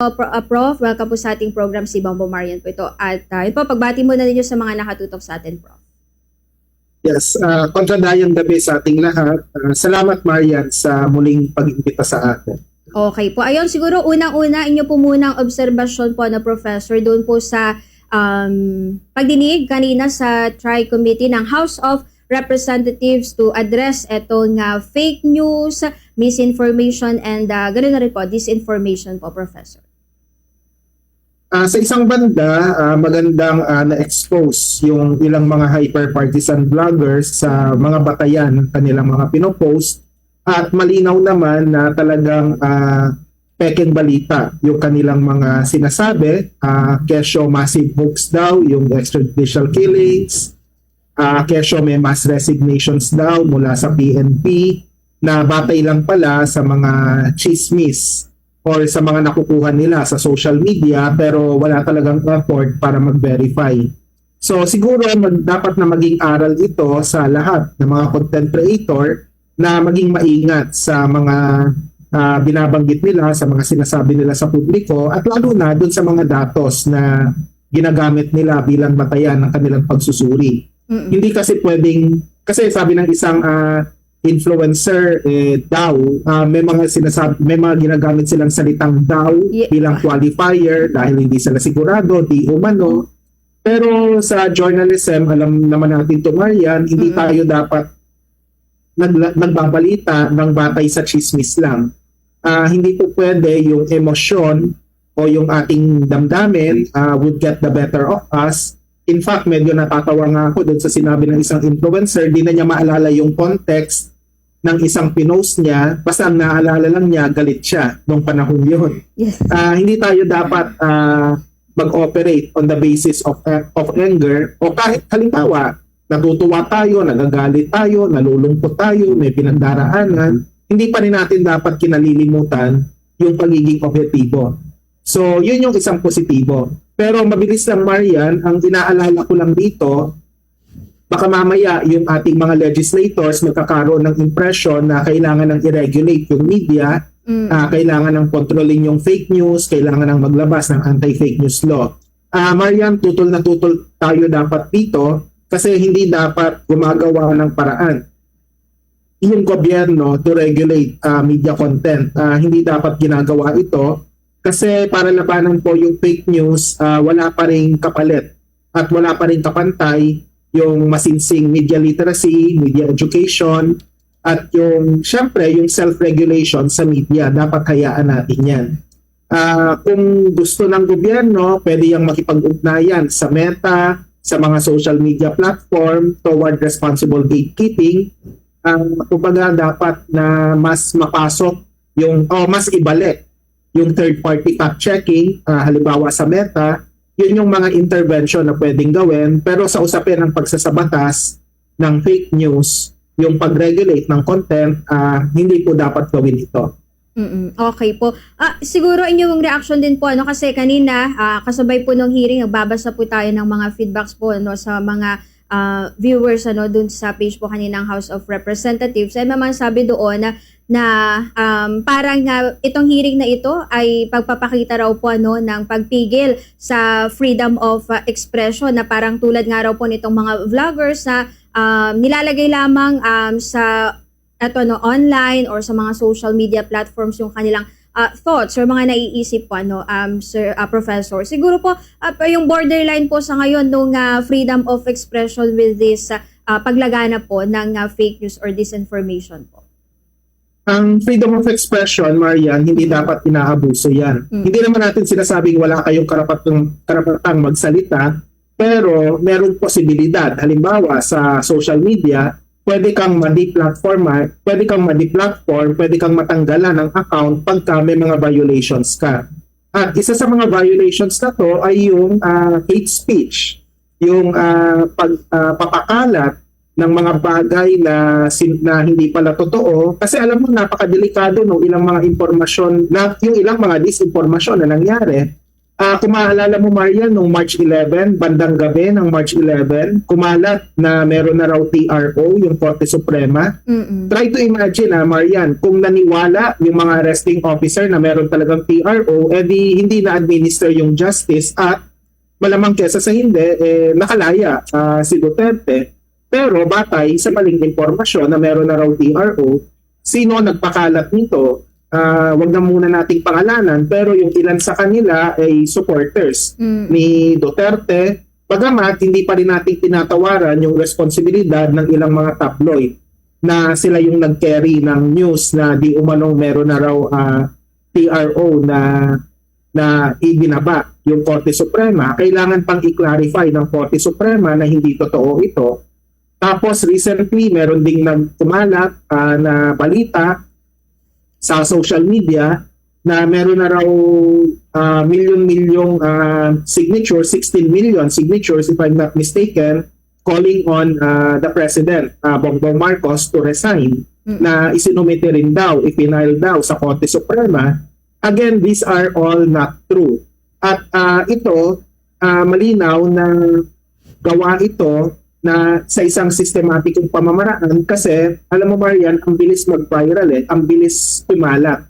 Uh, Pro- uh, Prof, welcome po sa ating program si Bombo Marian po ito. At uh, ito, pagbati muna ninyo sa mga nakatutok sa atin, Prof. Yes, uh, kontradayang gabi sa ating lahat. Ah, salamat Marian sa muling pag-imbita sa atin. Okay po. Ayun, siguro unang-una, inyo po munang obserbasyon po na professor doon po sa um, pagdinig kanina sa Tri-Committee ng House of Representatives to address etong uh, fake news, misinformation, and uh, ganoon na rin po, disinformation po, professor. Ah, sa isang banda, ah, magandang ah, na-expose yung ilang mga hyper-partisan vloggers sa mga batayan ng kanilang mga pinopost at malinaw naman na talagang ah, pekeng balita yung kanilang mga sinasabi. Ah, kesyo massive hoax daw, yung extrajudicial killings. Ah, kesyo may mass resignations daw mula sa PNP na batay lang pala sa mga chismis or sa mga nakukuha nila sa social media pero wala talagang effort para mag-verify. So siguro mag, dapat na maging aral ito sa lahat ng mga content creator na maging maingat sa mga ah, binabanggit nila, sa mga sinasabi nila sa publiko at lalo na dun sa mga datos na ginagamit nila bilang batayan ng kanilang pagsusuri. Mm-mm. Hindi kasi pwedeng, kasi sabi ng isang ah, influencer eh, daw, ah, may mga sinasabi, may mga ginagamit silang salitang daw Yeah. bilang qualifier dahil hindi sila sigurado, di umano. Pero sa journalism, alam naman natin to Marian, hindi Mm-mm. tayo dapat nagla- nagbabalita ng batay sa chismis lang. Ah, hindi po pwede yung emosyon o yung ating damdamin ah, would get the better of us. In fact, medyo natatawa nga ako doon sa sinabi ng isang influencer, di na niya maalala yung context ng isang pinost niya, basta ang naalala lang niya, galit siya nung panahon yun. Yes. Ah, hindi tayo dapat ah, mag-operate on the basis of of anger o kahit halimbawa natutuwa tayo, nagagalit tayo, nalulungkot tayo, may pinagdaraanan, hindi pa rin natin dapat kinalilimutan yung pagiging objektibo. So, yun yung isang positibo. Pero mabilis lang, Marian, ang inaalala ko lang dito, baka mamaya yung ating mga legislators magkakaroon ng impression na kailangan ng i-regulate yung media Mm. Ah, kailangan ng kontrolin yung fake news, kailangan ng maglabas ng anti-fake news law. Ah, Marian, tutol na tutol tayo dapat dito kasi hindi dapat gumagawa ng paraan yung gobyerno to regulate ah, media content. Ah, hindi dapat ginagawa ito kasi para labanan po yung fake news, ah, wala pa rin kapalit at wala pa rin kapantay yung masinsing media literacy, media education, at yung, syempre, yung self-regulation sa media, dapat hayaan natin yan. Ah, kung gusto ng gobyerno, pwede yung makipag-ugnayan sa Meta, sa mga social media platform toward responsible gatekeeping. Ang kumbaga dapat na mas mapasok yung, o mas ibalik yung third-party fact-checking, ah, halimbawa sa Meta, yun yung mga intervention na pwedeng gawin. Pero sa usapin ng pagsasabatas ng fake news, yung pag-regulate ng content, ah, hindi po dapat gawin ito. Mm-mm. Okay po. Ah, siguro inyong reaction din po ano kasi kanina ah, kasabay po nung hearing nagbabasa po tayo ng mga feedbacks po ano sa mga ah, viewers ano dun sa page po kaninang House of Representatives. Ay naman sabi doon na, na um, parang nga itong hearing na ito ay pagpapakita raw po ano ng pagpigil sa freedom of ah, expression na parang tulad nga raw po nitong mga vloggers na um, nilalagay lamang um, sa eto no online or sa mga social media platforms yung kanilang uh, thoughts or mga naiisip po ano um sir uh, professor. Siguro po uh, yung borderline po sa ngayon nung uh, freedom of expression with this uh, uh, paglagana po ng uh, fake news or disinformation po Ang freedom of expression, Marian, hindi dapat inaabuso yan. Mm. Hindi naman natin sinasabing wala kayong karapatang, karapatang magsalita, pero merong posibilidad. Halimbawa, sa social media, pwede kang ma-deplatform, pwede kang ma-deplatform, pwede kang matanggalan ng account pagka may mga violations ka. At isa sa mga violations na to ay yung ah, hate speech, yung ah, pag, ah, papakalat ng mga bagay na, sin- na hindi pala totoo. Kasi alam mo, napakadelikado no ilang mga impormasyon, na, yung ilang mga disinformasyon na nangyari Ah, kung maalala mo Marian, nung March 11, bandang gabi ng March 11, kumalat na meron na raw TRO, yung Korte Suprema. Mm-mm. Try to imagine ah, Marian, kung naniwala yung mga arresting officer na meron talagang TRO, edi hindi na-administer yung justice at malamang kesa sa hindi, eh, nakalaya ah, si Duterte. Pero batay sa maling impormasyon na meron na raw TRO, sino nagpakalat nito? Ah, wag na muna nating pangalanan, pero yung ilan sa kanila ay supporters Mm. ni Duterte, bagamat hindi pa rin natin tinatawaran yung responsibilidad ng ilang mga tabloid na sila yung nag-carry ng news na di umanong meron na raw ah, TRO na na ibinaba yung Korte Suprema, kailangan pang i-clarify ng Korte Suprema na hindi totoo ito. Tapos recently, meron ding nagkumalat ah, na balita sa social media na meron na raw ah, milyon-milyong ah, signatures, 16 million signatures if I'm not mistaken, calling on ah, the President, ah, Bongbong Marcos, to resign Mm. na isinumite rin daw, ipinail daw sa Korte Suprema. Again, these are all not true. At ah, ito, ah, malinaw na gawa ito na sa isang sistematikong pamamaraan kasi alam mo Marian, ang bilis mag-viral eh, ang bilis kumalat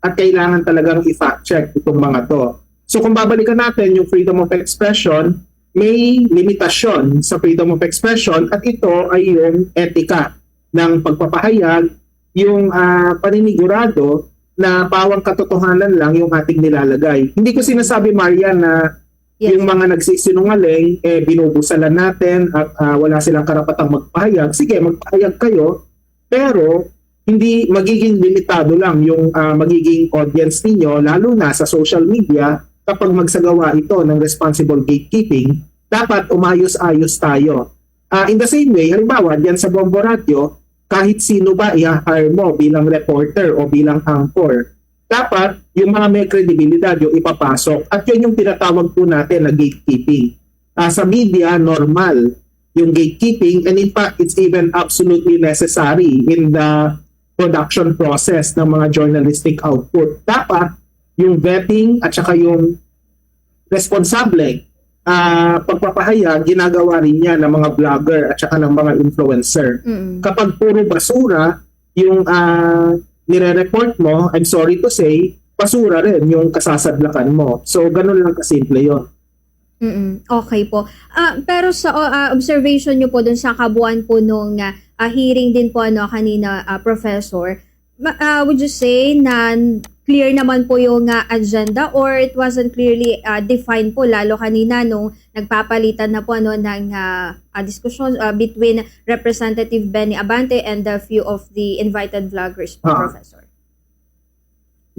at kailangan talagang i-fact check itong mga to. So kung babalikan natin yung freedom of expression, may limitasyon sa freedom of expression at ito ay yung etika ng pagpapahayag, yung ah, paninigurado na pawang katotohanan lang yung ating nilalagay. Hindi ko sinasabi, Marian, na Yes. yung mga nagsisinungaling, eh, binubusalan natin at ah, wala silang karapatang magpahayag. Sige, magpahayag kayo, pero hindi magiging limitado lang yung ah, magiging audience ninyo, lalo na sa social media, kapag magsagawa ito ng responsible gatekeeping, dapat umayos-ayos tayo. Ah, in the same way, halimbawa, diyan sa Bombo Radio, kahit sino ba i-hire mo bilang reporter o bilang anchor, dapat yung mga may kredibilidad yung ipapasok. At yun yung tinatawag po natin na gatekeeping. Ah, sa media, normal yung gatekeeping and in fact, it's even absolutely necessary in the production process ng mga journalistic output. Dapat yung vetting at saka yung responsable ah pagpapahayag, ginagawa rin niya ng mga vlogger at saka ng mga influencer Mm-mm. kapag puro basura yung ah, nire-report mo, I'm sorry to say, basura rin yung kasasadlakan mo. So, ganun lang kasimple yun. Mm-mm. Okay po. Ah, pero sa ah, observation nyo po dun sa kabuuan po nung ah, hearing din po ano kanina ah, professor, ah, would you say na clear naman po yung ah, agenda or it wasn't clearly ah, defined po lalo kanina nung nagpapalitan na po ano ng uh, discussion ah, between Representative Benny Abante and a few of the invited vloggers po, Ah. professor.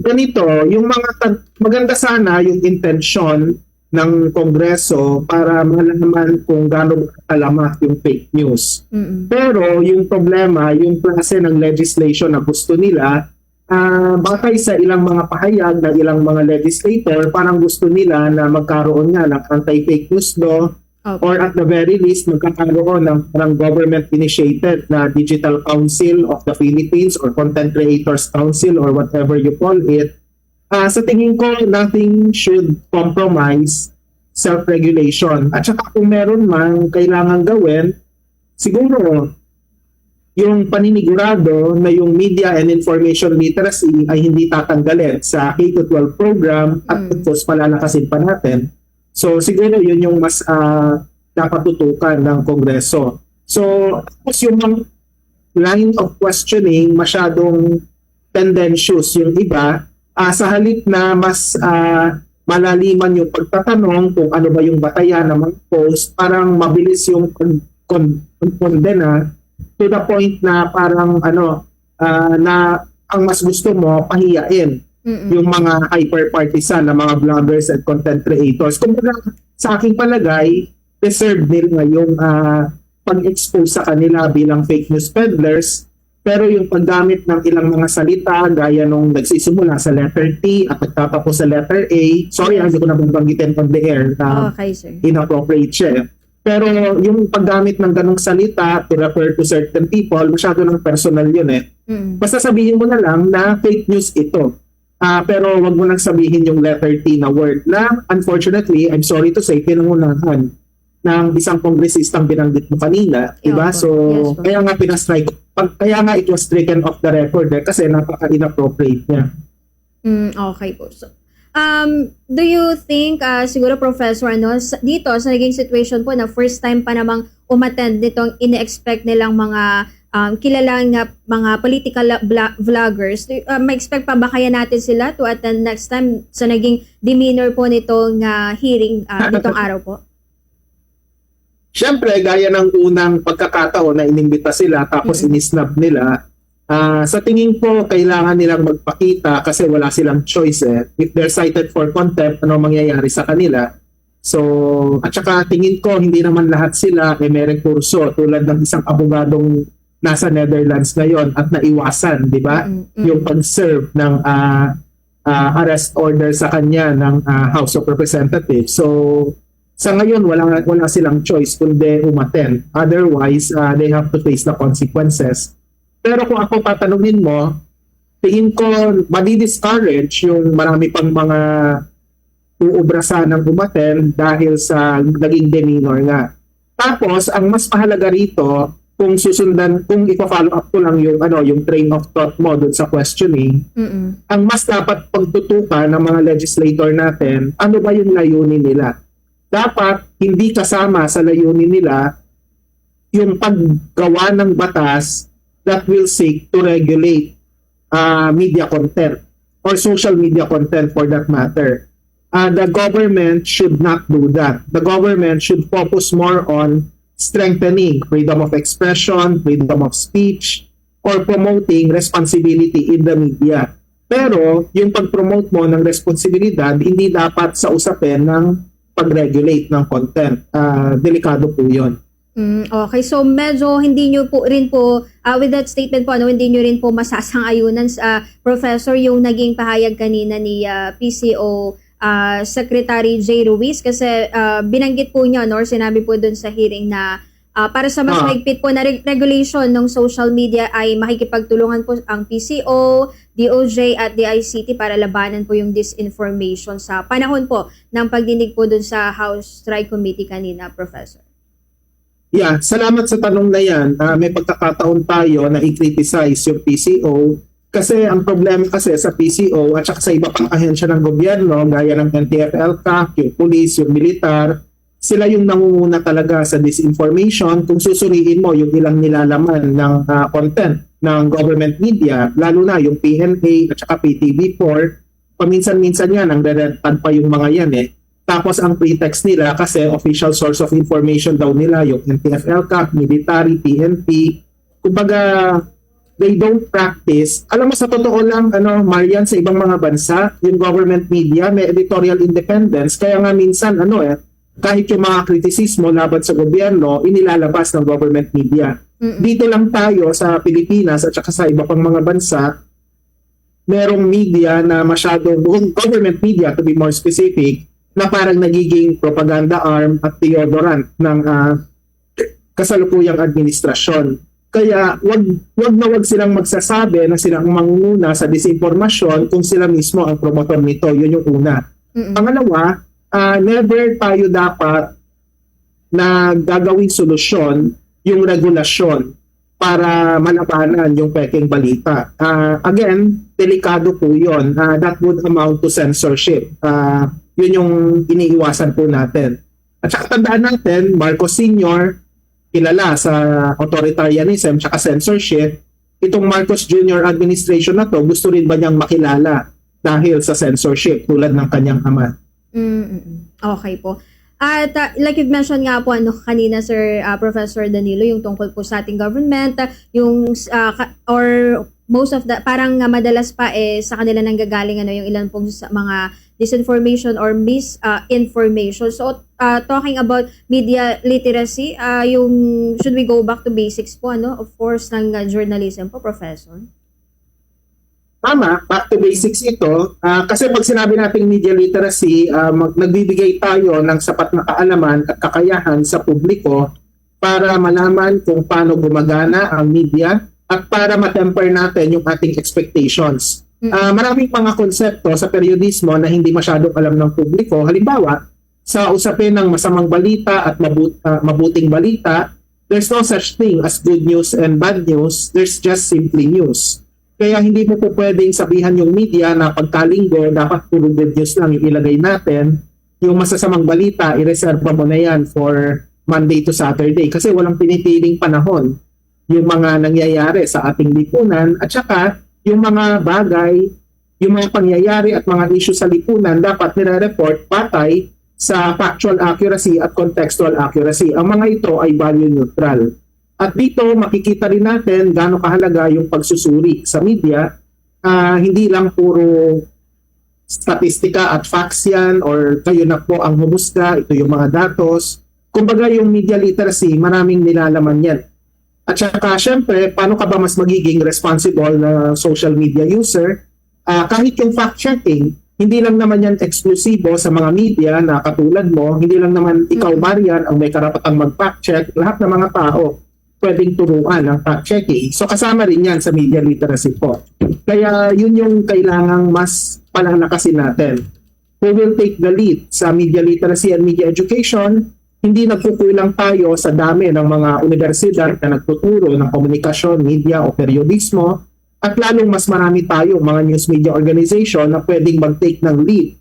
Ganito, yung mga maganda sana yung intensyon ng Kongreso para malaman kung gaano kalamak yung fake news. Mm-mm. Pero yung problema, yung klase ng legislation na gusto nila, ah batay sa ilang mga pahayag ng ilang mga legislator, parang gusto nila na magkaroon nga ng anti-fake news law Opo. or at the very least magkakaroon ng parang government-initiated na Digital Council of the Philippines or Content Creators Council or whatever you call it. Ah, sa tingin ko, nothing should compromise self-regulation. At saka kung meron man kailangan gawin, siguro yung paninigurado na yung media and information literacy ay hindi tatanggalin sa K-12 program at Mm. of course palalakasin pa natin. So siguro yun yung mas ah, dapat tutukan ng Kongreso. So tapos yung line of questioning masyadong tendencies yung iba ah, sa halip na mas ah, malaliman yung pagtatanong kung ano ba yung batayan ng mga post, parang mabilis yung con- con- kondena to the point na parang ano ah, na ang mas gusto mo pahiyain Mm-mm. yung mga hyper-partisan na mga vloggers at content creators. Kumbaga, sa aking palagay, deserve nila yung ah, pag-expose sa kanila bilang fake news peddlers. Pero yung paggamit ng ilang mga salita, gaya nung nagsisimula sa letter T at nagtatapos sa letter A, sorry, hindi ko na babanggitin on the air. ah, Okay, sir. inappropriate siya. Pero yung paggamit ng ganong salita to refer to certain people, masyado ng personal yun eh. Mm-mm. Basta sabihin mo na lang na fake news ito. Ah, pero wag mo nang sabihin yung letter T na word na unfortunately, I'm sorry to say, pinangunahan ng isang kongresistang binanggit mo kanina, Yeah, di ba? po. So, Yes, kaya nga pinastrike, pag, kaya nga it was stricken off the record eh, kasi napaka-inappropriate niya. Mm, okay po. So, um, do you think, ah, siguro Professor, ano, sa- dito sa naging situation po na first time pa namang umattend nitong ine-expect nilang mga um, kilalang na mga political vloggers, ah, ma-expect pa ba kaya natin sila to attend next time sa naging demeanor po nitong ah, hearing ah, nitong araw po? Siyempre, gaya ng unang pagkakataon na inimbita sila tapos Mhm. inisnab nila, ah, sa tingin ko, kailangan nilang magpakita kasi wala silang choice eh. If they're cited for contempt, ano mangyayari sa kanila? So, at saka tingin ko, hindi naman lahat sila ay may rekurso tulad ng isang abogadong nasa Netherlands ngayon at naiwasan, di ba? Mm, mm. yung pag-serve ng ah, ah, arrest order sa kanya ng ah, House of Representatives. So, sa ngayon, wala, wala silang choice kundi umaten. Otherwise, ah, they have to face the consequences. Pero kung ako tatanungin mo, tingin ko madi-discourage yung marami pang mga uubrasa ng umaten dahil sa naging demeanor nga. Tapos, ang mas mahalaga rito, kung susundan, kung ipa-follow up ko lang yung, ano, yung train of thought mo dun sa questioning, Mm-mm. ang mas dapat pagtutukan ng mga legislator natin, ano ba yung layunin nila? Dapat hindi kasama sa layunin nila yung paggawa ng batas that will seek to regulate uh, media content or social media content for that matter. Uh, the government should not do that. The government should focus more on strengthening freedom of expression, freedom of speech, or promoting responsibility in the media. Pero yung pag-promote mo ng responsibilidad, hindi dapat sa usapin ng pag-regulate ng content. Ah, delikado po yun. Mm, okay, so medyo hindi nyo po rin po, ah, with that statement po, ano, hindi nyo rin po masasang-ayunan sa Professor yung naging pahayag kanina ni ah, PCO ah, Secretary J. Ruiz kasi ah, binanggit po niya, no, sinabi po dun sa hearing na ah, para sa mas Ah. mahigpit po na reg- regulation ng social media ay makikipagtulungan po ang PCO, DOJ at DICT para labanan po yung disinformation sa panahon po ng pagdinig po dun sa House Strike Committee kanina, Professor. Yeah, salamat sa tanong na yan. Ah, may pagkakataon tayo na i-criticize yung PCO kasi ang problema kasi sa PCO at saka sa iba pang ahensya ng gobyerno gaya ng NTF-ELCAC, yung police, yung militar, sila yung nangunguna talaga sa disinformation. Kung susuriin mo yung ilang nilalaman ng ah, content ng government media, lalo na yung PNA at saka PTV4, paminsan-minsan yan, ang pa yung mga yan eh. Tapos ang pretext nila kasi official source of information daw nila yung NTF-ELCAC, military, PNP. Kumbaga, they don't practice. Alam mo sa totoo lang, ano, Marian, sa ibang mga bansa, yung government media may editorial independence. Kaya nga minsan, ano eh, kahit yung mga kritisismo laban sa gobyerno, inilalabas ng government media. Mm-mm. Dito lang tayo sa Pilipinas at saka sa iba pang mga bansa, merong media na masyadong, government media to be more specific, na parang nagiging propaganda arm at deodorant ng ah, kasalukuyang administrasyon. Kaya wag wag na wag silang magsasabi na silang mangunguna sa disinformasyon kung sila mismo ang promotor nito. Yun yung una. Mm-mm. Pangalawa, ah, never tayo dapat na gagawing solusyon yung regulasyon para malabanan yung peking balita. Ah, again, delikado po yun. Ah, that would amount to censorship. Ah, yun yung iniiwasan po natin. At saka tandaan natin, Marcos Sr., kilala sa authoritarianism at censorship, itong Marcos Jr. administration na to, gusto rin ba niyang makilala dahil sa censorship tulad ng kanyang ama? Mm-mm. Okay po. At uh, like you've mentioned nga po ano kanina Sir uh, Professor Danilo yung tungkol po sa ating government uh, yung uh, or most of the parang uh, madalas pa eh sa kanila nanggagaling ano yung ilan pong mga disinformation or misinformation. so uh, talking about media literacy, uh, yung should we go back to basics po ano of course ng uh, journalism po Professor? Tama, back to basics ito. Ah, kasi pag sinabi nating media literacy, ah, mag- nagbibigay tayo ng sapat na kaalaman at kakayahan sa publiko para malaman kung paano gumagana ang media at para matemper natin yung ating expectations. Ah, maraming mga konsepto sa periodismo na hindi masyadong alam ng publiko. Halimbawa, sa usapin ng masamang balita at mabut- ah, mabuting balita, there's no such thing as good news and bad news. There's just simply news. Kaya hindi mo po pwedeng sabihan yung media na pagkalinggo, dapat puro good news lang yung ilagay natin. Yung masasamang balita, ireserva mo na yan for Monday to Saturday kasi walang pinipiling panahon yung mga nangyayari sa ating lipunan at saka yung mga bagay, yung mga pangyayari at mga issue sa lipunan dapat nire-report patay sa factual accuracy at contextual accuracy. Ang mga ito ay value neutral. At dito makikita rin natin gaano kahalaga yung pagsusuri sa media. Ah, hindi lang puro statistika at facts yan or kayo na po ang humusga, ito yung mga datos. Kumbaga yung media literacy, maraming nilalaman yan. At saka syempre, paano ka ba mas magiging responsible na social media user? Ah, kahit yung fact-checking, hindi lang naman yan eksklusibo sa mga media na katulad mo, hindi lang naman ikaw, Marian, ang may karapatang mag-fact-check. Lahat ng mga tao pwedeng turuan ng fact-checking. So kasama rin yan sa media literacy po. Kaya yun yung kailangang mas palalakasin natin. Who will take the lead sa media literacy and media education? Hindi nagkukulang tayo sa dami ng mga universidad na nagtuturo ng komunikasyon, media o periodismo at lalong mas marami tayo mga news media organization na pwedeng mag-take ng lead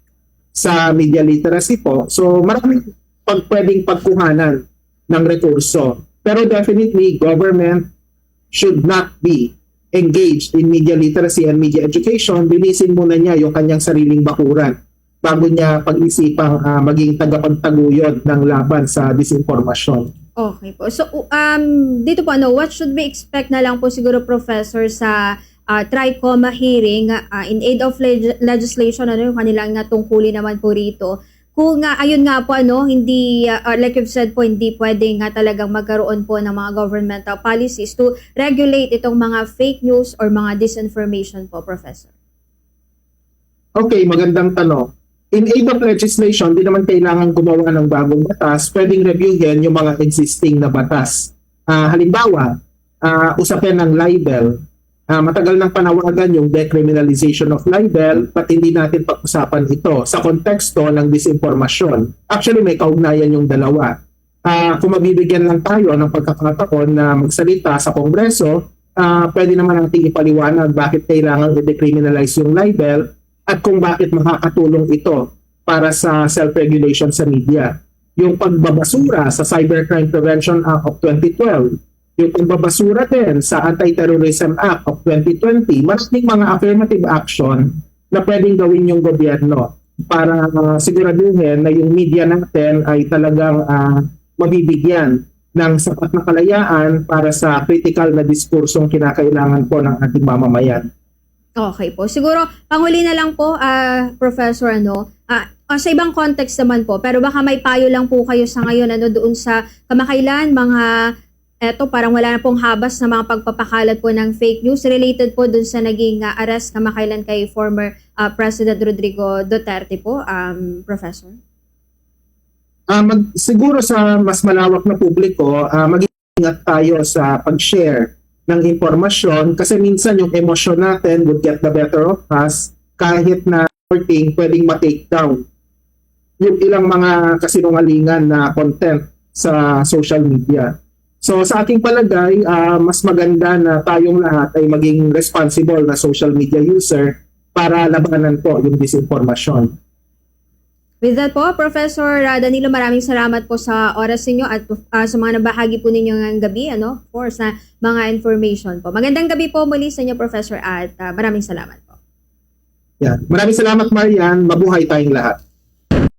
sa media literacy po. So maraming pag pwedeng pagkuhanan ng rekurso. Pero definitely, government should not be engaged in media literacy and media education. Bilisin muna niya yung kanyang sariling bakuran bago niya pag-isipang ah, maging tagapagtaguyod ng laban sa disinformasyon. Okay po. So, um, dito po, ano, what should we expect na lang po siguro, Professor, sa uh, TRICOMA hearing ah, in aid of leg- legislation, ano yung kanilang natungkuli naman po rito. Kung nga, ayun nga po, ano, hindi, or like you've said po, hindi pwede nga talagang magkaroon po ng mga governmental policies to regulate itong mga fake news or mga disinformation po, Professor. Okay, magandang tanong. In aid of legislation, di naman kailangan gumawa ng bagong batas. Pwedeng reviewin yung mga existing na batas. Ah, halimbawa, ah, usapin ng libel. Ah, matagal nang panawagan yung decriminalization of libel, but hindi natin pag-usapan ito sa konteksto ng disinformasyon. Actually, may kaugnayan yung dalawa. Ah, kung mabibigyan lang tayo ng pagkakataon na magsalita sa Kongreso, ah, pwede naman natin ipaliwanag bakit kailangan i-decriminalize yung libel at kung bakit makakatulong ito para sa self-regulation sa media. Yung pagbabasura sa Cybercrime Prevention Act of 2012, yung pagbabasura din sa Anti-Terrorism Act of 2020, maraming mga affirmative action na pwedeng gawin yung gobyerno para uh, siguraduhin na yung media natin ay talagang ah, mabibigyan ng sapat na kalayaan para sa critical na diskursong kinakailangan po ng ating mamamayan. Okay po. Siguro, panguli na lang po, ah, Professor, ano, ah, ah, sa ibang context naman po, pero baka may payo lang po kayo sa ngayon, ano, doon sa kamakailan, mga, eto, parang wala na pong habas na mga pagpapakalat po ng fake news related po doon sa naging ah, arrest kamakailan kay former ah, President Rodrigo Duterte po, um, Professor. Ah, mag, siguro sa mas malawak na publiko, ah, mag-ingat tayo sa pag-share ng impormasyon kasi minsan yung emosyon natin would get the better of us kahit na reporting pwedeng ma-take down yung ilang mga kasinungalingan na content sa social media. So sa aking palagay, ah, mas maganda na tayong lahat ay maging responsible na social media user para labanan po yung disinformasyon. With that po, Professor ah, Danilo, maraming salamat po sa oras ninyo at ah, sa mga nabahagi po ninyo ngayong gabi, ano, of course, na mga information po. Magandang gabi po muli sa inyo, Professor, at ah, maraming salamat po. Yan. Maraming salamat Marian, mabuhay tayong lahat.